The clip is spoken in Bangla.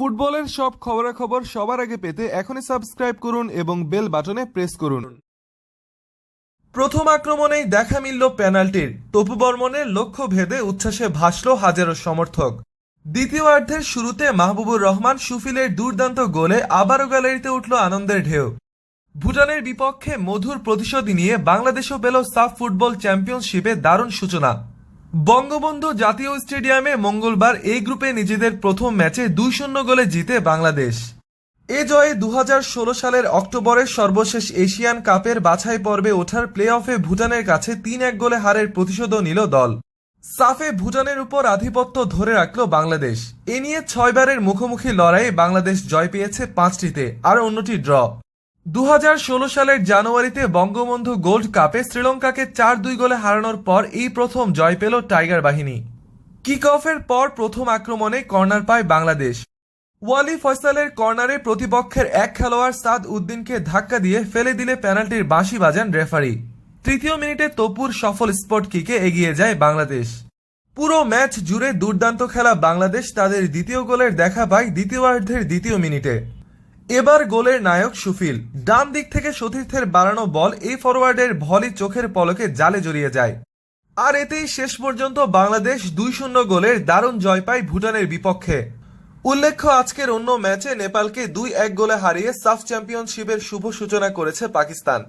ফুটবলের সব খবরাখবর সবার আগে পেতে এখনই সাবস্ক্রাইব করুন এবং বেল বাটনে প্রেস করুন। প্রথম আক্রমণেই দেখা মিলল পেনাল্টির। তপু বর্মনের লক্ষ্য ভেদে উচ্ছ্বাসে ভাসল হাজারো সমর্থক। দ্বিতীয়ার্ধের শুরুতে মাহবুবুর রহমান সুফিলের দুর্দান্ত গোলে আবারও গ্যালারিতে উঠল আনন্দের ঢেউ। ভুটানের বিপক্ষে মধুর প্রতিশোধ নিয়ে বাংলাদেশও পেল সাফ ফুটবল চ্যাম্পিয়নশিপে দারুণ সূচনা। বঙ্গবন্ধু জাতীয় স্টেডিয়ামে মঙ্গলবার এই গ্রুপে নিজেদের প্রথম ম্যাচে দুই শূন্য গোলে জিতে বাংলাদেশ। এ জয়ে দুহাজার ষোলো সালের অক্টোবরের সর্বশেষ এশিয়ান কাপের বাছাই পর্বে ওঠার প্লে অফে ভুটানের কাছে তিন এক গোলে হারের প্রতিশোধও নিল দল। সাফে ভুটানের উপর আধিপত্য ধরে রাখল বাংলাদেশ। এ নিয়ে ছয়বারের মুখোমুখি লড়াইয়ে বাংলাদেশ জয় পেয়েছে পাঁচটিতে, আর অন্যটি ড্র। দু হাজার ষোলো সালের জানুয়ারিতে বঙ্গবন্ধু গোল্ড কাপে শ্রীলঙ্কাকে চার দুই গোলে হারানোর পর এই প্রথম জয় পেল টাইগার বাহিনী। কিক অফের পর প্রথম আক্রমণে কর্নার পায় বাংলাদেশ। ওয়ালি ফয়সালের কর্নারে প্রতিপক্ষের এক খেলোয়াড় সাদ উদ্দিনকে ধাক্কা দিয়ে ফেলে দিলে পেনাল্টির বাঁশি বাজান রেফারি। তৃতীয় মিনিটে তপুর সফল স্পট কিকে এগিয়ে যায় বাংলাদেশ। পুরো ম্যাচ জুড়ে দুর্দান্ত খেলা বাংলাদেশ তাদের দ্বিতীয় গোলের দেখা পায় দ্বিতীয়ার্ধের দ্বিতীয় মিনিটে। এবার গোলের নায়ক সুফিল। ডান দিক থেকে সতীর্থের বাড়ানো বল এই ফরওয়ার্ডের ভলি চোখের পলকে জালে জড়িয়ে যায়। আর এতেই শেষ পর্যন্ত বাংলাদেশ দুই শূন্য গোলের দারুণ জয় পায় ভুটানের বিপক্ষে। উল্লেখ্য, আজকের অন্য ম্যাচে নেপালকে দুই এক গোলে হারিয়ে সাফ চ্যাম্পিয়নশিপের শুভ সূচনা করেছে পাকিস্তান।